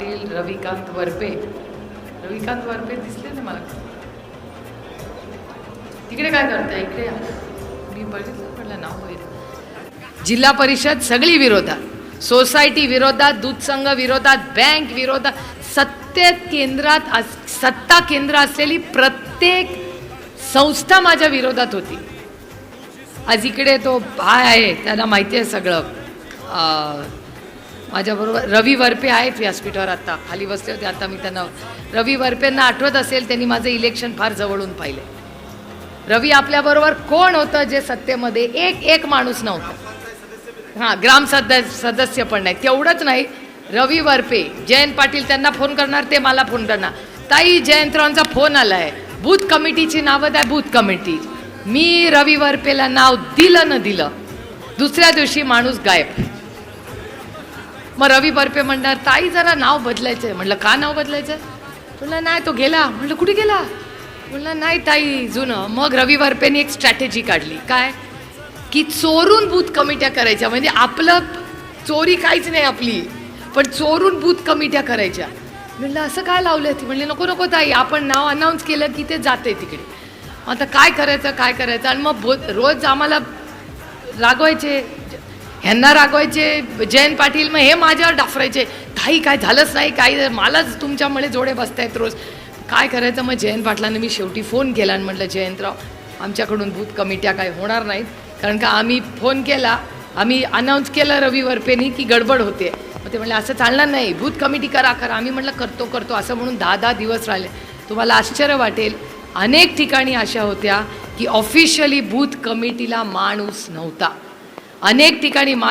पाटील रविकांत वरपे. रविकांत वरपे दिसले ना मला? तिकडे काय करताय? इकडे मी बघितलं म्हटलं नाव वगैरे. जिल्हा परिषद सगळी विरोधात. सोसायटी विरोधात दूध संघ विरोधात बँक विरोधात. सत्तेत केंद्रात सत्ता केंद्र असलेली प्रत्येक संस्था माझ्या विरोधात होती. आज इकडे तो भाय आहे त्याला माहिती आहे सगळं. माझ्याबरोबर रवी वरपे आहेत व्यासपीठावर आता. खाली बसले होते आता मी त्यांना रवी वरपेंना आठवत असेल त्यांनी माझं इलेक्शन फार जवळून पाहिले. रवी आपल्याबरोबर कोण होतं जे सत्तेमध्ये एक एक माणूस नव्हता? हां ग्राम सद सदस्य पण नाही तेवढंच नाही. रवी वरपे जयंत पाटील त्यांना फोन करणार ते मला फोन करणार. ताई जयंतरावांचा फोन आला आहे बूथ कमिटीची नावं द्या बूथ कमिटी मी रवी वरपेला नाव दिलं न दिलं दुसऱ्या दिवशी माणूस गायब. मग रवी बर्फे म्हणणार ताई जरा नाव बदलायचंय. म्हटलं का नाव बदलायचं म्हणलं नाही तो गेला. म्हटलं कुठे गेला? म्हणलं नाही ताई जुनं. मग रवी बर्पेने एक स्ट्रॅटेजी काढली. काय? की चोरून बूथ कमिट्या करायच्या. म्हणजे आपलं चोरी काहीच नाही आपली पण चोरून बूथ कमिट्या करायच्या. म्हणलं असं काय लावलं ती? म्हणले नको नको ताई आपण नाव अनाऊन्स केलं की ते जाते तिकडे. आता काय करायचं काय करायचं? आणि मग रोज आम्हाला रागवायचे. ह्यांना रागवायचे जयंत पाटील मग हे माझ्यावर डाफरायचे. काही काय झालंच नाही काही मलाच तुमच्यामुळे जोडे बसतायत रोज. काय करायचं? मग जयंत पाटलांना मी शेवटी फोन केला आणि म्हटलं जयंतराव आमच्याकडून भूत कमिट्या काय होणार नाहीत. कारण का आम्ही फोन केला आम्ही अनाऊन्स केलं रवी वरपेनी की गडबड होते. मग ते म्हणले असं चालणार नाही. भूत कमिटी करा करा. आम्ही म्हटलं करतो करतो. असं म्हणून दहा दहा दिवस राहिले. तुम्हाला आश्चर्य वाटेल अनेक ठिकाणी अशा होत्या की ऑफिशियली बूथ कमिटीला माणूस नव्हता. अनेक ठिकाणी मा